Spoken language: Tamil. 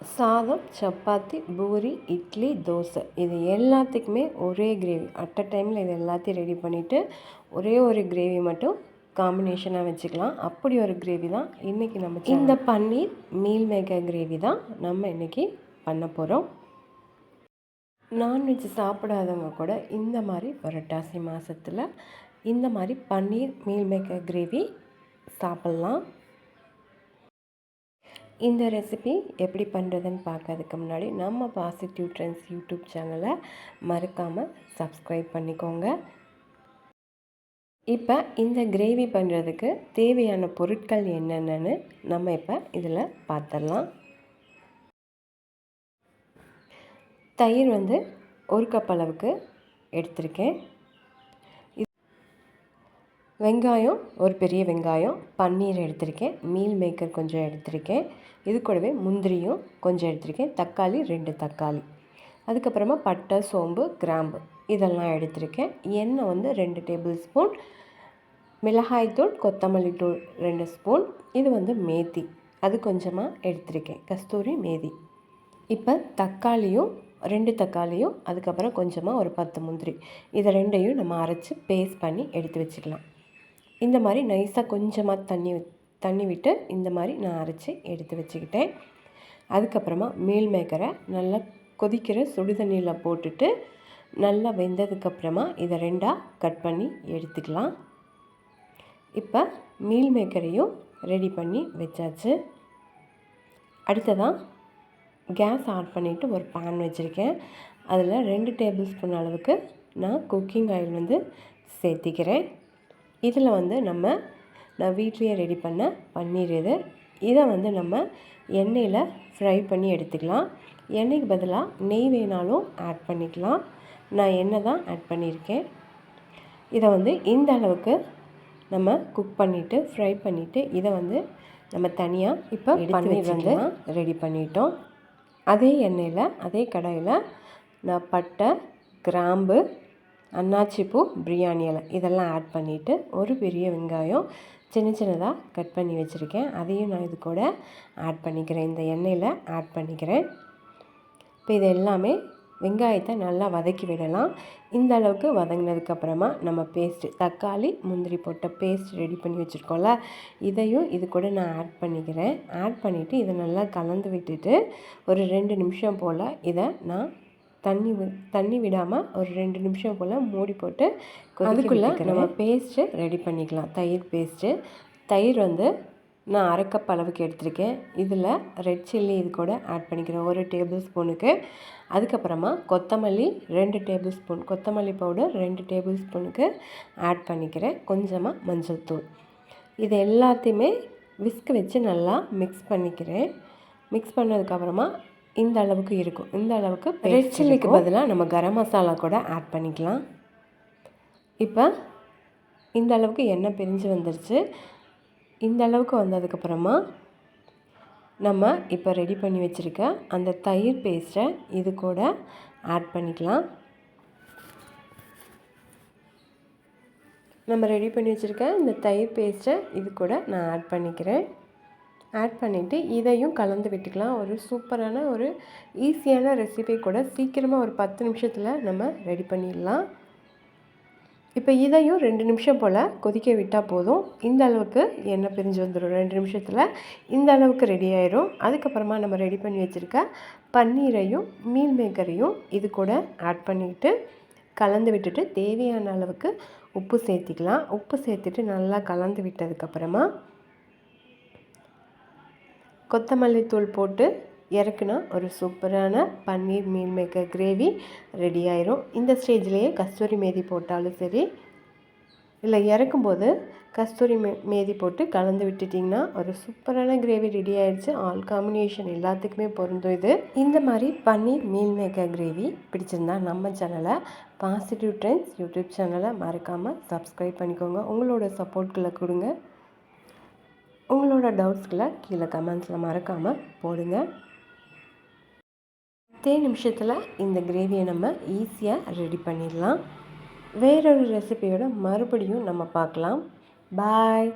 சாதம் சப்பாத்தி பூரி இட்லி தோசை. இது எல்லாத்துக்குமே ஒரே கிரேவி அட் அ டைமில் இது எல்லாத்தையும் ரெடி பண்ணிவிட்டு ஒரே ஒரு கிரேவி மட்டும் காம்பினேஷனாக வச்சுக்கலாம். அப்படி ஒரு கிரேவி தான் இன்றைக்கி நம்ம இந்த பன்னீர் மீல் மேக்கர் கிரேவி தான் நம்ம இன்றைக்கி பண்ண போகிறோம் நான்வெஜ் சாப்பிடாதவங்க கூட இந்த மாதிரி புரட்டாசி மாதத்தில் இந்த மாதிரி பன்னீர் மீல் மேக்கர் கிரேவி சாப்பிட்லாம். இந்த ரெசிபி எப்படி பண்ணுறதுன்னு பார்க்கறதுக்கு முன்னாடி நம்ம பாசிட்டிவ் ட்ரெண்ட்ஸ் யூடியூப் சேனலை மறக்காமல் சப்ஸ்கிரைப் பண்ணிக்கோங்க. இப்போ இந்த கிரேவி பண்ணுறதுக்கு தேவையான பொருட்கள் என்னென்னு நம்ம இப்போ இதில் பார்த்துடலாம் தயிர் வந்து ஒரு கப் அளவுக்கு எடுத்திருக்கேன். வெங்காயம் ஒரு பெரிய வெங்காயம் பன்னீர் எடுத்திருக்கேன் மீல் மேக்கர் கொஞ்சம் எடுத்திருக்கேன் இது கூடவே முந்திரியும் கொஞ்சம் எடுத்திருக்கேன் தக்காளி ரெண்டு தக்காளி. அதுக்கப்புறமா பட்டை சோம்பு கிராம்பு இதெல்லாம் எடுத்திருக்கேன். எண்ணெய் வந்து ரெண்டு டேபிள் ஸ்பூன் மிளகாய்த்தூள் கொத்தமல்லி தூள் ரெண்டு ஸ்பூன் இது வந்து மேத்தி அது கொஞ்சமாக எடுத்திருக்கேன் கஸ்தூரி மேதி. இப்போ தக்காளியும் ரெண்டு தக்காளியும் அதுக்கப்புறம் கொஞ்சமாக ஒரு பத்து முந்திரி இதை ரெண்டையும் நம்ம அரைச்சி பேஸ்ட் பண்ணி எடுத்து வச்சுக்கலாம். இந்த மாதிரி நைஸாக கொஞ்சமாக தண்ணி தண்ணி விட்டு இந்த மாதிரி நான் அரைச்சி எடுத்து வச்சுக்கிட்டேன். அதுக்கப்புறமா மீல் மேக்கரை நல்லா கொதிக்கிற சுடு தண்ணியில் போட்டுட்டு நல்லா வெந்ததுக்கப்புறமா இதை ரெண்டாக கட் பண்ணி எடுத்துக்கலாம். இப்போ மீல் மேக்கரையும் ரெடி பண்ணி வச்சாச்சு. அடுத்ததாக கேஸ் ஆன் பண்ணிவிட்டு ஒரு பேன் வச்சுருக்கேன். அதில் ரெண்டு டேபிள் ஸ்பூன் அளவுக்கு நான் குக்கிங் ஆயில் வந்து சேர்த்திக்கிறேன். இதில் வந்து நம்ம நான் வீட்லேயே ரெடி பண்ண பன்னீர் இது. இதை வந்து நம்ம எண்ணெயில் ஃப்ரை பண்ணி எடுத்துக்கலாம். எண்ணெய்க்கு பதிலாக நெய் வேணாலும் ஆட் பண்ணிக்கலாம். நான் எண்ணெய் தான் ஆட் பண்ணியிருக்கேன். இதை வந்து இந்த அளவுக்கு நம்ம குக் பண்ணிவிட்டு ஃப்ரை பண்ணிவிட்டு இதை வந்து நம்ம தனியாக இப்போ பன்னீர் வந்து ரெடி பண்ணிட்டோம். அதே எண்ணெயில் அதே கடாயில் நான் பட்டை கிராம்பு அன்னாச்சிப்பூ பிரியாணி இலை. இதெல்லாம் ஆட் பண்ணிவிட்டு ஒரு பெரிய வெங்காயம் சின்ன சின்னதாக கட் பண்ணி வச்சுருக்கேன். அதையும் நான் இது கூட ஆட் பண்ணிக்கிறேன். இந்த எண்ணெயில் ஆட் பண்ணிக்கிறேன். இப்போ இது எல்லாமே வெங்காயத்தை நல்லா வதக்கி விடலாம். இந்த அளவுக்கு வதங்கினதுக்கப்புறமா நம்ம பேஸ்ட்டு தக்காளி முந்திரி போட்ட பேஸ்ட் ரெடி பண்ணி வச்சுருக்கோம்ல இதையும் இது கூட நான் ஆட் பண்ணிக்கிறேன். ஆட் பண்ணிவிட்டு இதை நல்லா கலந்து விட்டுட்டு ஒரு ரெண்டு நிமிஷம் போல் இதை நான் தண்ணி தண்ணி விடாமல் ஒரு ரெண்டு நிமிஷம் போல் மூடி போட்டு அதுக்குள்ளே நம்ம பேஸ்ட்டு ரெடி பண்ணிக்கலாம். தயிர் பேஸ்ட்டு தயிர் வந்து நான் அரை கப் அளவுக்கு எடுத்திருக்கேன். இதில் ரெட் சில்லி இது கூட ஆட் பண்ணிக்கிறேன். ஒரு டேபிள் ஸ்பூனுக்கு அதுக்கப்புறமா கொத்தமல்லி ரெண்டு டேபிள் ஸ்பூன் கொத்தமல்லி பவுடர் ரெண்டு டேபிள் ஸ்பூனுக்கு ஆட் பண்ணிக்கிறேன். கொஞ்சமாக மஞ்சள் தூள். இது எல்லாத்தையுமே விஸ்க் வச்சு நல்லா மிக்ஸ் பண்ணிக்கிறேன். மிக்ஸ் பண்ணதுக்கப்புறமா இந்த அளவுக்கு இருக்கும். இந்த அளவுக்கு ரெட் சில்லிக்கு பதிலாக நம்ம கரம் மசாலா கூட ஆட் பண்ணிக்கலாம். இப்போ இந்த அளவுக்கு எண்ணெய் பிரிஞ்சு வந்துருச்சு. இந்த அளவுக்கு வந்ததுக்கப்புறமா நம்ம இப்போ ரெடி பண்ணி வச்சுருக்க அந்த தயிர் பேஸ்ட்டை இது கூட ஆட் பண்ணிக்கலாம். நம்ம ரெடி பண்ணி வச்சுருக்க இந்த தயிர் பேஸ்ட்டை இது கூட நான் ஆட் பண்ணிக்கிறேன். ஆட் பண்ணிவிட்டு இதையும் கலந்து விட்டுக்கலாம். ஒரு சூப்பரான ஒரு ஈஸியான ரெசிபி கூட சீக்கிரமாக ஒரு பத்து நிமிஷத்தில் நம்ம ரெடி பண்ணிடலாம். இப்போ இதையும் ரெண்டு நிமிஷம் போல் கொதிக்க விட்டால் போதும். இந்த அளவுக்கு எண்ணெய் பிரிஞ்சு வந்துடும் ரெண்டு நிமிஷத்தில் இந்த அளவுக்கு ரெடி ஆயிரும். அதுக்கப்புறமா நம்ம ரெடி பண்ணி வச்சுருக்க பன்னீரையும் மீல் மேக்கரையும் இது கூட ஆட் பண்ணிக்கிட்டு கலந்து விட்டுட்டு தேவையான அளவுக்கு உப்பு சேர்த்திக்கலாம். உப்பு சேர்த்துட்டு நல்லா கலந்து விட்டதுக்கப்புறமா கொத்தமல்லி தூள் போட்டு இறக்குனா ஒரு சூப்பரான paneer meal maker gravy ready ஆயிரும். இந்த ஸ்டேஜ்லேயே கஸ்தூரி மேதி போட்டாலும் சரி இல்லை இறக்கும்போது கஸ்தூரி மே மேதி போட்டு கலந்து விட்டுட்டிங்கன்னா ஒரு சூப்பரான கிரேவி ரெடி ஆயிடுச்சு. ஆல் காம்பினேஷன் எல்லாத்துக்குமே பொருந்தும் இது. இந்த மாதிரி பன்னீர் மீல் மேக்கர் கிரேவி பிடிச்சிருந்தா நம்ம சேனலை பாசிட்டிவ் ட்ரெண்ட்ஸ் யூடியூப் சேனலை மறக்காமல் சப்ஸ்கிரைப் பண்ணிக்கோங்க. உங்களோட சப்போர்ட்களை கொடுங்க. உங்களோட டவுட்ஸ்களை கீழே கமெண்ட்ஸில் மறக்காமல் போடுங்க. பத்தே நிமிஷத்தில் இந்த கிரேவியை நம்ம ஈஸியாக ரெடி பண்ணிடலாம். வேறொரு ரெசிபியோட மறுபடியும் நம்ம பார்க்கலாம். பாய்